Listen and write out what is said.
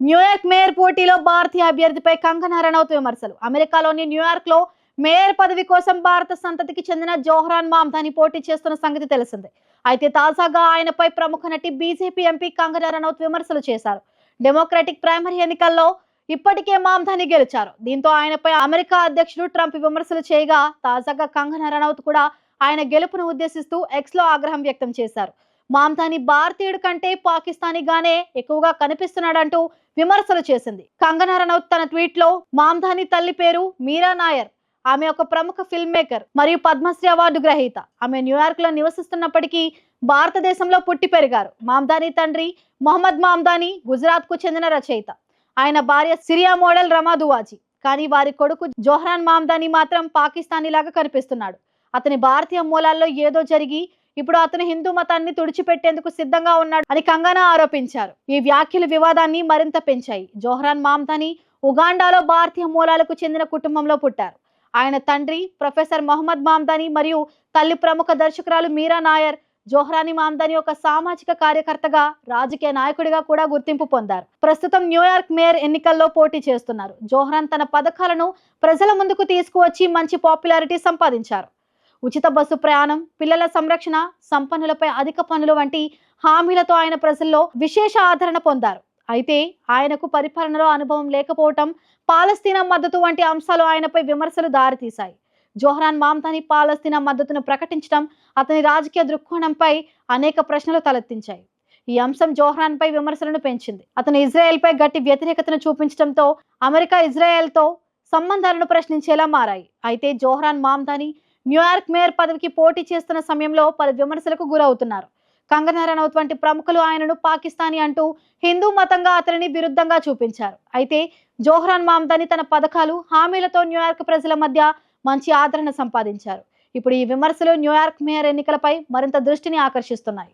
New York mayor పోటీలో భారతీయ అభ్యర్థిపై కంగనా రనౌత్ విమర్శలు. అమెరికాలోని న్యూయార్క్లో మేయర్ పదవి కోసం భారత సంతతికి చెందిన జోహ్రాన్ మామ్దాని పోటీ చేస్తున్న సంగతి తెలిసిందే. అయితే తాజాగా ఆయనపై ప్రముఖ నటి బీజేపీ ఎంపీ కంగనా రనౌత్ విమర్శలు చేశారు. డెమోక్రటిక్ ప్రైమరీ ఎన్నికల్లో ఇప్పటికే మామ్దాని గెలిచారు. దీంతో ఆయనపై అమెరికా అధ్యక్షుడు ట్రంప్ విమర్శలు చేయగా తాజాగా కంగనా రనౌత్ కూడా ఆయన గెలుపును ఉద్దేశిస్తూ ఎక్స్లో ఆగ్రహం వ్యక్తం చేశారు. మామ్తాని భారతీయుడి కంటే పాకిస్తానీగానే ఎక్కువగా కనిపిస్తున్నాడంటూ విమర్శలు చేసింది. కంగనా రనౌత్ తన ట్వీట్లో తల్లి పేరు మీరా నాయర్. ఆమె ఒక ప్రముఖ ఫిల్మ్ మేకర్ మరియు పద్మశ్రీ అవార్డు గ్రహీత. ఆమె న్యూయార్క్లో నివసిస్తున్నప్పటికీ భారతదేశంలో పుట్టి పెరిగారు. మామ్దాని తండ్రి మొహమ్మద్ మామ్దాని గుజరాత్కు చెందిన రచయిత. ఆయన భార్య సిరియా మోడల్ రమా దువాజీ. కానీ వారి కొడుకు జోహ్రాన్ మామ్దాని మాత్రం పాకిస్తానీ లాగా కనిపిస్తున్నాడు. అతని భారతీయ మూలాల్లో ఏదో జరిగి ఇప్పుడు అతను హిందూ మతాన్ని తుడిచిపెట్టేందుకు సిద్ధంగా ఉన్నాడు అని కంగనా ఆరోపించారు. ఈ వ్యాఖ్యలు వివాదాన్ని మరింత పెంచాయి. జోహ్రాన్ మామ్తాని ఉగాండాలో భారతీయ మూలాలకు చెందిన కుటుంబంలో పుట్టారు. ఆయన తండ్రి ప్రొఫెసర్ మొహమ్మద్ మామ్దాని మరియు తల్లి ప్రముఖ దర్శకురాలు మీరా నాయర్ జోహ్రాని మామ్దాని ఒక సామాజిక కార్యకర్తగా రాజకీయ నాయకుడిగా కూడా గుర్తింపు పొందారు. ప్రస్తుతం న్యూయార్క్ మేయర్ ఎన్నికల్లో పోటీ చేస్తున్నారు. జోహ్రాన్ తన పథకాలను ప్రజల ముందుకు తీసుకువచ్చి మంచి పాపులారిటీ సంపాదించారు. ఉచిత బస్సు ప్రయాణం పిల్లల సంరక్షణ సంపన్నులపై అధిక పనులు వంటి హామీలతో ఆయన ప్రజల్లో విశేష ఆదరణ పొందారు. అయితే ఆయనకు పరిపాలనలో అనుభవం లేకపోవటం పాలస్తీనా మద్దతు వంటి అంశాలు ఆయనపై విమర్శలు దారితీశాయి. జోహరాన్ మామ్తాని పాలస్తీనా మద్దతును ప్రకటించడం అతని రాజకీయ దృక్కోణంపై అనేక ప్రశ్నలు తలెత్తించాయి. ఈ అంశం జోహ్రాన్ పై విమర్శలను పెంచింది. అతను ఇజ్రాయెల్ పై గట్టి వ్యతిరేకతను చూపించడంతో అమెరికా ఇజ్రాయెల్తో సంబంధాలను ప్రశ్నించేలా మారాయి. అయితే జోహ్రాన్ మామ్దాని న్యూయార్క్ మేయర్ పదవికి పోటీ చేస్తున్న సమయంలో పలు విమర్శలకు గురవుతున్నారు. కంగనా రనౌత్ వంటి ప్రముఖులు ఆయనను పాకిస్తానీ అంటూ హిందూ మతంగా అతనిని విరుద్ధంగా చూపించారు. అయితే జోహ్రాన్ మామ్దాని తన పథకాలు హామీలతో న్యూయార్క్ ప్రజల మధ్య మంచి ఆదరణ సంపాదించారు. ఇప్పుడు ఈ విమర్శలు న్యూయార్క్ మేయర్ ఎన్నికలపై మరింత దృష్టిని ఆకర్షిస్తున్నాయి.